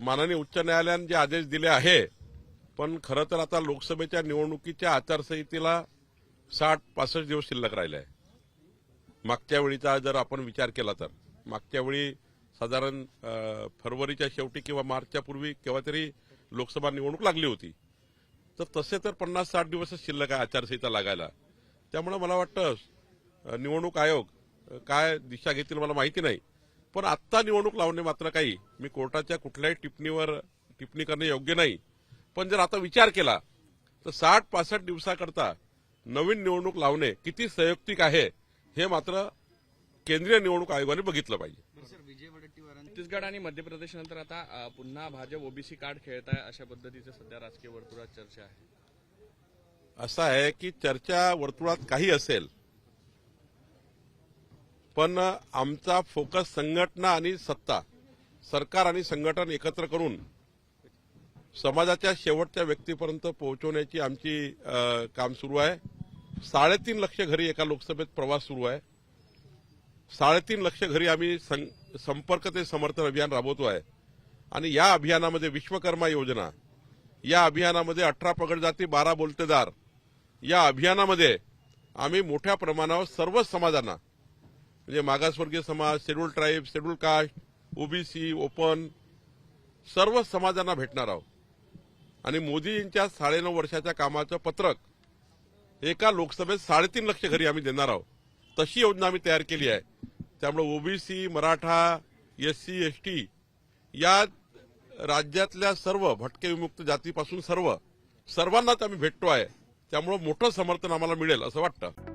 माननीय उच्च न्यायालयानं जे आदेश दिले आहे पण खरं तर आता लोकसभेच्या निवडणुकीच्या आचारसंहितेला साठ पासष्ट दिवस शिल्लक राहिले आहे मागच्या वेळीचा जर आपण विचार केला तर. मागच्या वेळी साधारण फरवरीच्या शेवटी किंवा मार्चच्या पूर्वी केव्हा तरी लोकसभा निवडणूक लागली होती. तर तसे तर पन्नास साठ दिवसच शिल्लक आहे आचारसंहिता लागायला. त्यामुळे मला वाटतं निवडणूक आयोग काय दिशा घेतील मला माहिती नाही. पण आत्ता निवडणूक लावणे मात्र काही मी कोर्टाच्या कुठल्याही टिप्पणीवर टिप्पणी करणे योग्य नाही. पण जर आता विचार केला तर साठ पासष्ट दिवसाकरता नवीन निवडणूक लावणे किती संयुक्तिक आहे हे मात्र केंद्रीय निवडणूक आयोगाने बघितलं पाहिजे. छत्तीसगड आणि मध्य प्रदेशनंतर आता अ, पुन्हा भाजप ओबीसी कार्ड खेळत आहे अशा पद्धतीचं सध्या राजकीय वर्तुळात चर्चा आहे. असं आहे की चर्चा वर्तुळात काही असेल पण आमचा फोकस संघटना आणि सत्ता सरकार आणि संघटन एकत्र करून समाजाच्या शेवटच्या व्यक्तीपर्यंत पोहोचवण्याची आमची काम सुरू आहे. साडेतीन लक्ष घरी एका लोकसभेत प्रवास सुरू आहे. साडेतीन लक्ष घरी आम्ही सं- संपर्क ते समर्थन अभियान राबवतो आहे. आणि या अभियानामध्ये विश्वकर्मा योजना या अभियानामध्ये अठरा पगड जाती बारा बोलतेदार या अभियानामध्ये आम्ही मोठ्या प्रमाणावर सर्व समाजांना म्हणजे मागासवर्गीय समाज schedule tribe schedule caste OBC open सर्व समाजांना भेटणार आहोत. आणि मोदींच्या साडेनऊ वर्षाच्या कामाचं पत्रक एका लोकसभेत साडेतीन लक्ष घरी आम्ही देणार आहोत. तशी योजना आम्ही तयार केली आहे. त्यामुळे ओबीसी मराठा एससी एसटी या राज्यातल्या सर्व भटके विमुक्त जातीपासून सर्व सर्वांनाच आम्ही भेटतो आहे. त्यामुळे मोठं समर्थन आम्हाला मिळेल असं वाटतं.